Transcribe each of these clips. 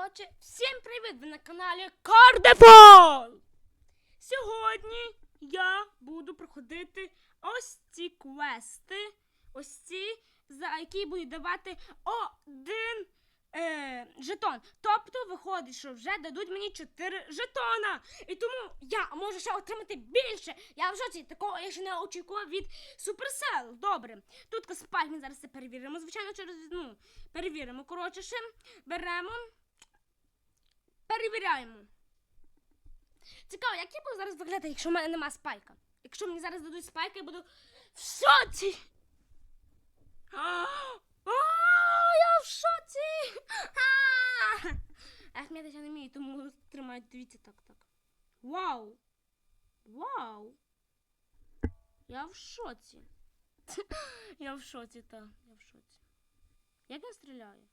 Коротше, всім привіт! Ви на каналі Кардефол! Сьогодні я буду проходити ось ці квести, ось ці, за які будуть давати один е, жетон. Тобто виходить, що вже дадуть мені 4 жетона. І тому я можу ще отримати більше. Я в шоці такого я ще не очікував від Supercell. Добре. Тут спайк ми зараз це перевіримо. Звичайно, через ну, перевіримо. Коротше, ще беремо. Перевіряємо. Цікаво, як я буду зараз виглядати, якщо в мене нема спайка. Якщо мені зараз дадуть спайка, я буду в шоці. А, а, я в шоці. А! Ахмед я не вмію, тому тримаю, дивіться так, так. Вау! Вау! Я в шоці. Я в шоці, так, я в шоці. Як він стріляє?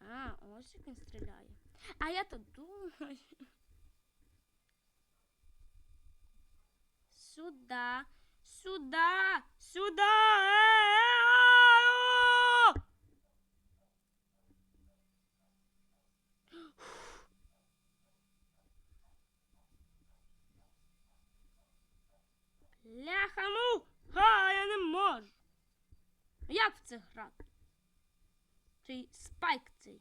А, ось як він стріляє. А я то думаю. Сюда, сюда, сюда. Е-е-а! Ляха, ну! Ха, я не можу. Як в це грати? Цей спайк цей.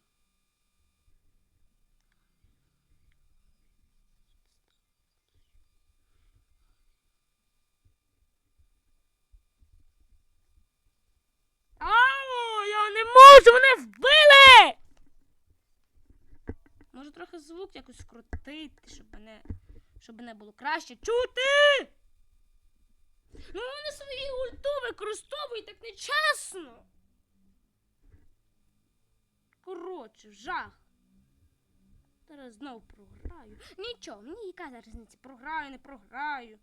Ау, я не можу, мене вбили! Може трохи звук якось скрутити, щоб мене, щоб мене було краще чути. Ну вони свої ульту використовують так нечесно. Коротше, жах. Зараз знов програю. Нічого, мені яка різниця, програю, не програю.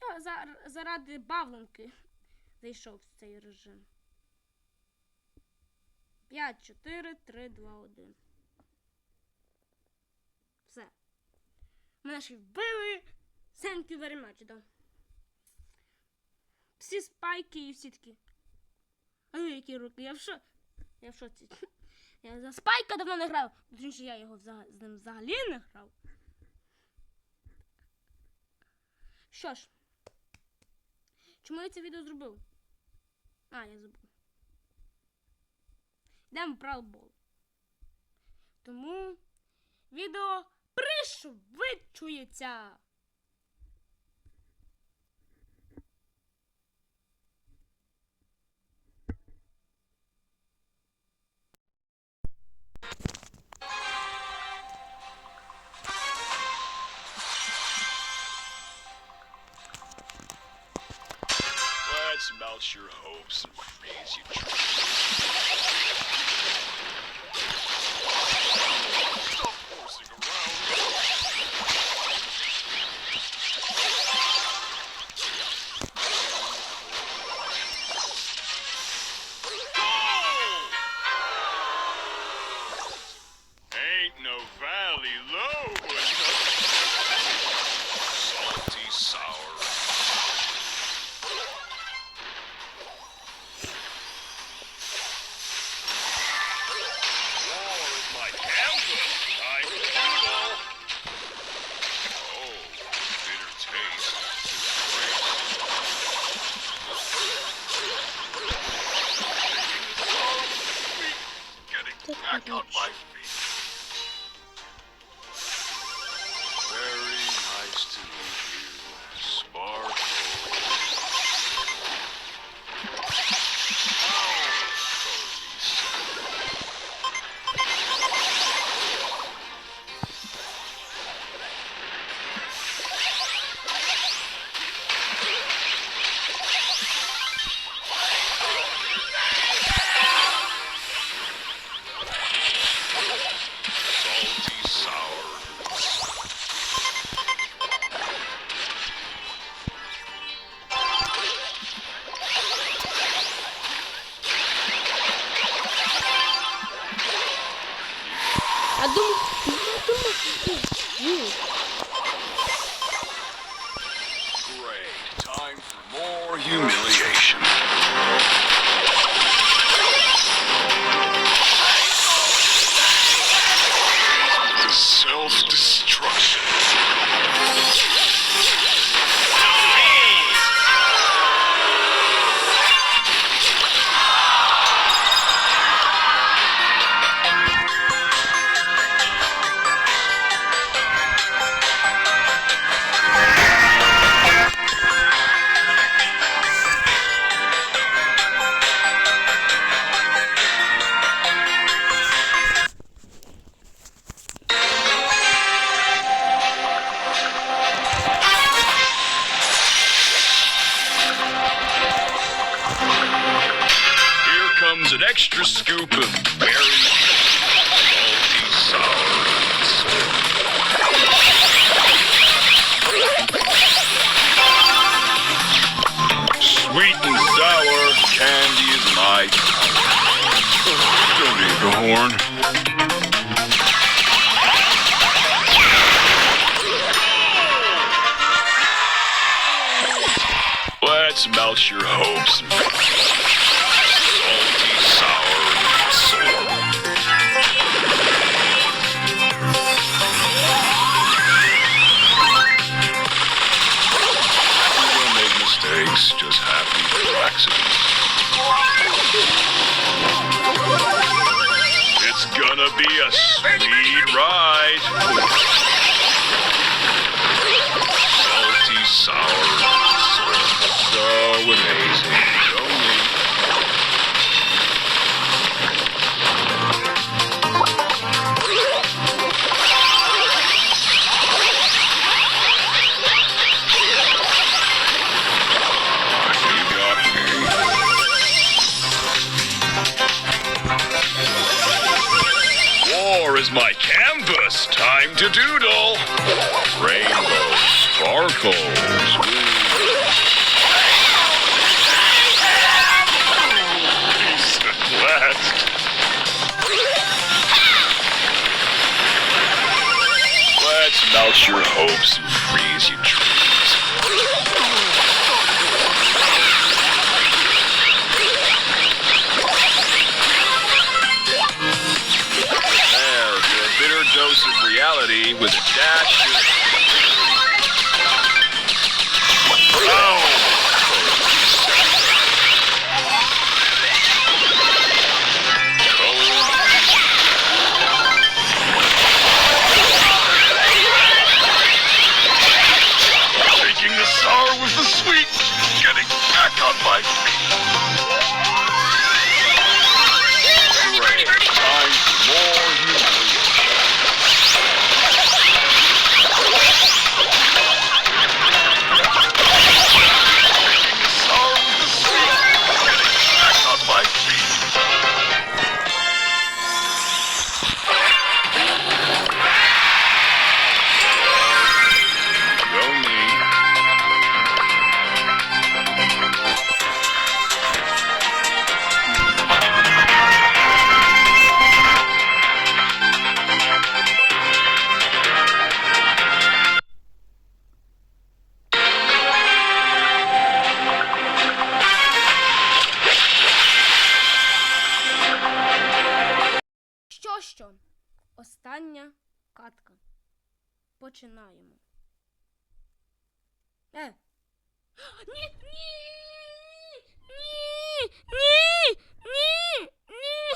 Я за, заради бавленки зайшов в цей режим. 5, 4, 3, 2, 1. Все. Мене ще вбили. Thank you very much, да. Всі спайки і всі такі. А ну які руки, я в шо... Я в шоці. Я за спайка давно не грав. Точніше, я його з ним взагалі не грав. Що ж, чому я це відео зробив? А, я забув. Йдемо в пралбол. Тому відео пришвидшується. Your hopes and raise your dreams. Stop horsing around. А думаю, я думаю, ні. Great. Time for more humiliation. Horn. Let's melt your hopes. Salty, sour, mistakes, just happy accidents. Gonna be a sweet ride. Salty, sour, so amazing. Is my canvas. Time to doodle. Rainbow sparkles. East and west. Let's melt your hopes and freeze with a dash of. Починаємо. Е. Ні, ні! Ні! Ні! Ні! Ні!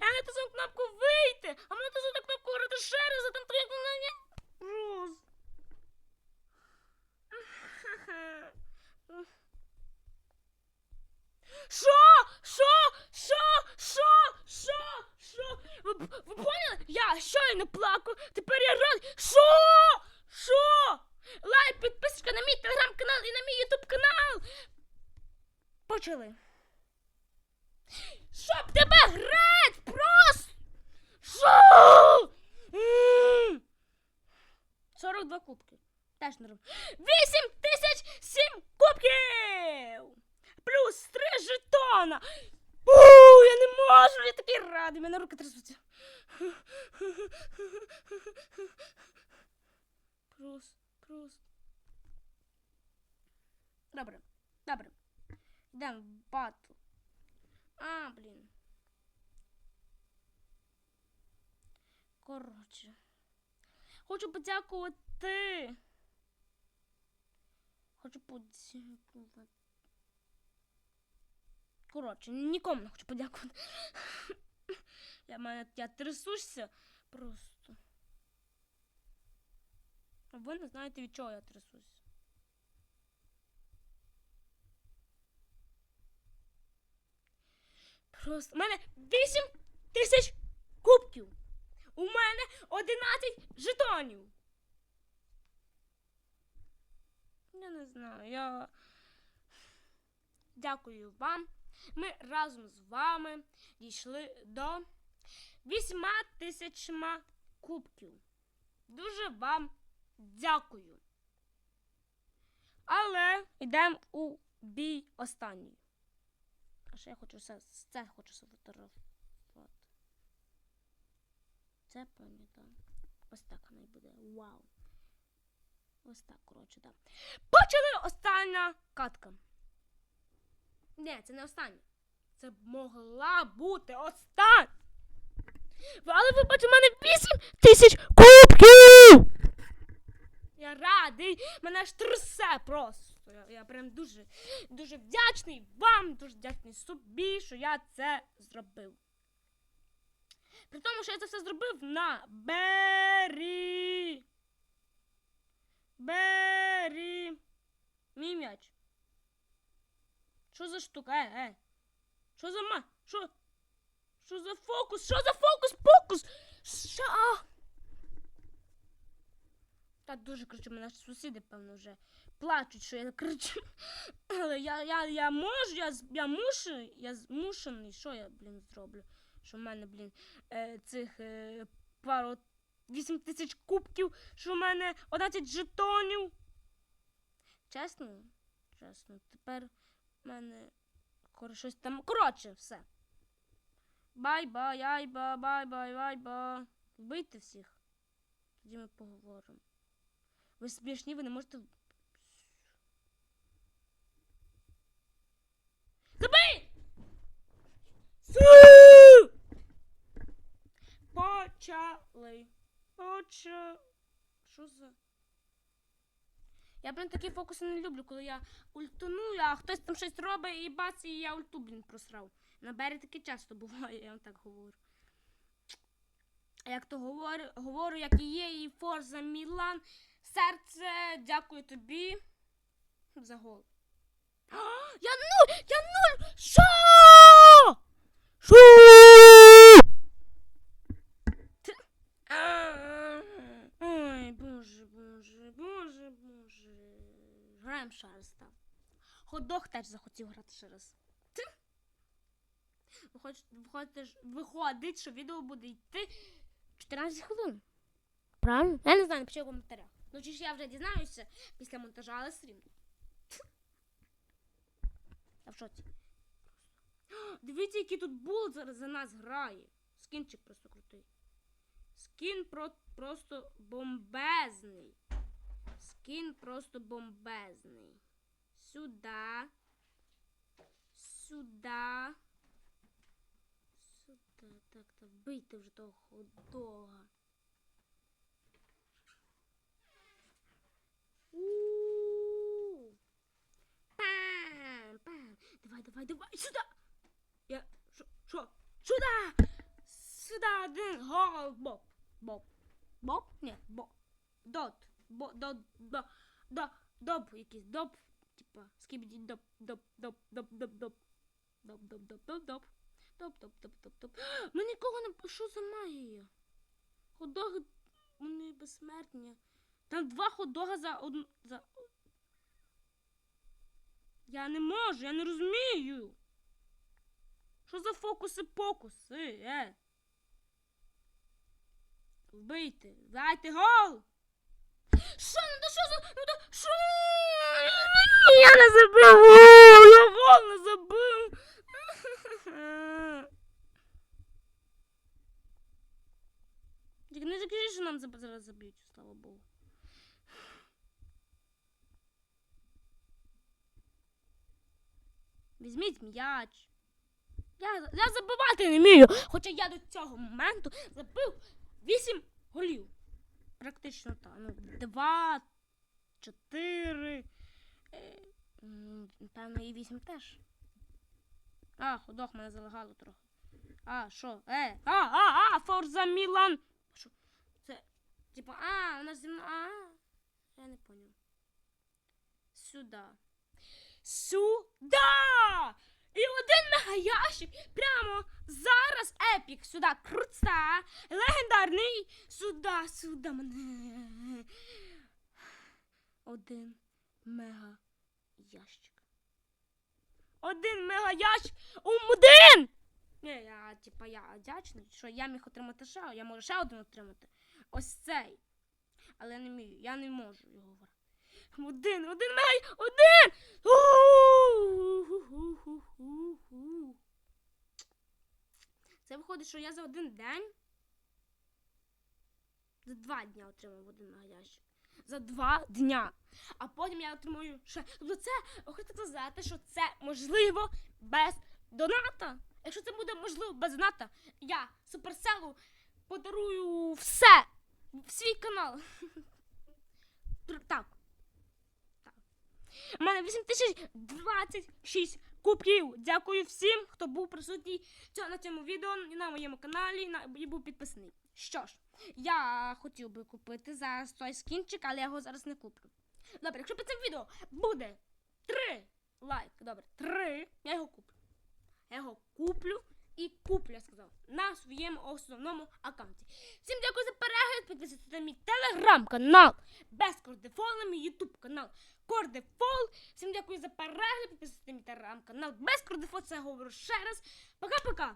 Я натиснув кнопку вийти, а мене натиснув на кнопку говорити ще раз, а там то як вона не. Рос. Що? Що? Що? Що? Що? Що? Ви, ви поняли? Я щойно плакав, тепер я радий. Що? Що? Лайк, підписочка на мій телеграм-канал і на мій ютуб канал. Почали. Щоб тебе грать просто! Що? М. 42 кубки. Теж не роблю. 8 тисяч 7 кубків! Плюс 3 жетона! У, я не можу, я такий радий, мене руки трясуться. Просто, просто. Добре, добре. Йдемо в батл. А, блін. Коротше. Хочу подякувати. Хочу подякувати. Коротше, нікому не хочу подякувати. Я мене я трясуся просто. А ви не знаєте, від чого я трясусь. Просто. У мене 8 тисяч кубків. У мене 11 жетонів. Я не знаю, я. дякую вам. Ми разом з вами дійшли до 8 тисячма кубків. Дуже вам дякую. Але йдемо у бій останній. А ще я хочу все, це хочу сфотографувати. Це пам'ятаю. Ось так вона й буде. Вау. Ось так, коротше, так. Почали остання катка. Ні, це не остання. Це могла бути остання. Але ви бачите, в мене 8 тисяч кубків! Я радий, мене аж трясе просто. Я, я прям дуже, дуже вдячний вам, дуже вдячний собі, що я це зробив. При тому, що я це все зробив на Бері. Бері. Мій м'яч. Що за штука? Е, е. Що за ма? Що? Що за фокус? Що за фокус? Покус? Що? Та дуже кричу, мене сусіди, певно, вже плачуть, що я кричу. Але я, я, я можу, я, я мушу, я змушений. Що я, блін, зроблю? Що в мене, блін, е, цих е, пару 8 тисяч кубків, що в мене 11 жетонів. Чесно? Чесно, тепер в мене щось там. Коротше, все. Бай-бай, айба, бай-бай, айба. Вбийте всіх. Тоді ми поговоримо. Ви смішні, ви не можете. Забий! Почали. Поча. Що за. Я, блін, такі фокуси не люблю, коли я ультаную, а хтось там щось робить і бац, і я ульту, блін, просрав. На бері таке часто буває, я вам так говорю. А Як то говорю, говорю, як і є, і Форза Мілан. Серце, дякую тобі за гол. А, Я нуль! Я нуль! Що? Що? Граємо там. Ходох теж захотів грати раз. Виходить, виходить, що відео буде йти 14 хвилин. Правильно? Я не знаю, напиши в коментарях. Ну, чи ж я вже дізнаюся після монтажа, але рівно. Я в шоці. Дивіться, який тут булт зараз за нас грає. Скінчик просто крутий. Скін про, просто бомбезний. Скін просто бомбезний. Сюда. Сюда. Сюда. Так, так, вбийте вже того ходога. Давай, давай, давай, сюда. Я, що, що? Сюда! Сюда один гол, Боб. Боб. Боб? Ні, Боб. Дот. Бо, дот, до, до, доп якийсь, доп. Типа, скибіді доп, доп, доп, доп, доп, доп. Доп, доп, доп, доп, доп. Доп, доп, доп, доп, доп. Ми нікого не... Що за магія? Ходоги, вони безсмертні. Там два ходога за одну... За... Я не можу, я не розумію. Що за фокуси-покуси, е? Вбийте, дайте гол! Що, ну то що за... Ну то що? Я не забив! Я гол не забив! Тільки не закажи, що нам зараз заб'ють, слава Богу. Візьміть м'яч. Я, я забивати не вмію, хоча я до цього моменту забив 8 голів. Практично так. Ну, два, чотири. е, Певно, і вісім теж. А, ходох мене залагало трохи. А, що? Е, а, а, а, Форза Мілан. Що? Це, типа, а, вона зі мною, а. Я не поняв. Сюда. Сюда! І один мегаящик прямо зараз епік сюди круца, легендарний сюди, сюди мене. Один мега ящик. один мегаящик один! Ні, я, типа, я вдячний, що я міг отримати ще, я можу ще один отримати. Ось цей. Але я не вмію, я не можу його говорити. Один, один мегай, один! Це виходить, що я за один день. За два дня отримав один мегаящик. За два дня. А потім я отримую ще. Тобто це, хочете сказати, що це можливо без доната. Якщо це буде можливо без доната, я суперселу подарую все в свій канал. Так. Так. У мене 8026 кубків. Дякую всім, хто був присутній на цьому відео і на моєму каналі і був підписаний. Що ж, я хотів би купити зараз той скінчик, але я його зараз не куплю. Добре, якщо під цим відео буде 3 лайки, добре, три, я його куплю. Я його куплю і купля сказав, на своєму основному аккаунті. Всім дякую за перегляд, підписуйтесь на мій телеграм-канал, без кордефол, на мій ютуб канал Кордефол. Всім дякую за перегляд, підписуйтесь на мій телеграм-канал без кордефол, це я говорю ще раз. Пока-пока!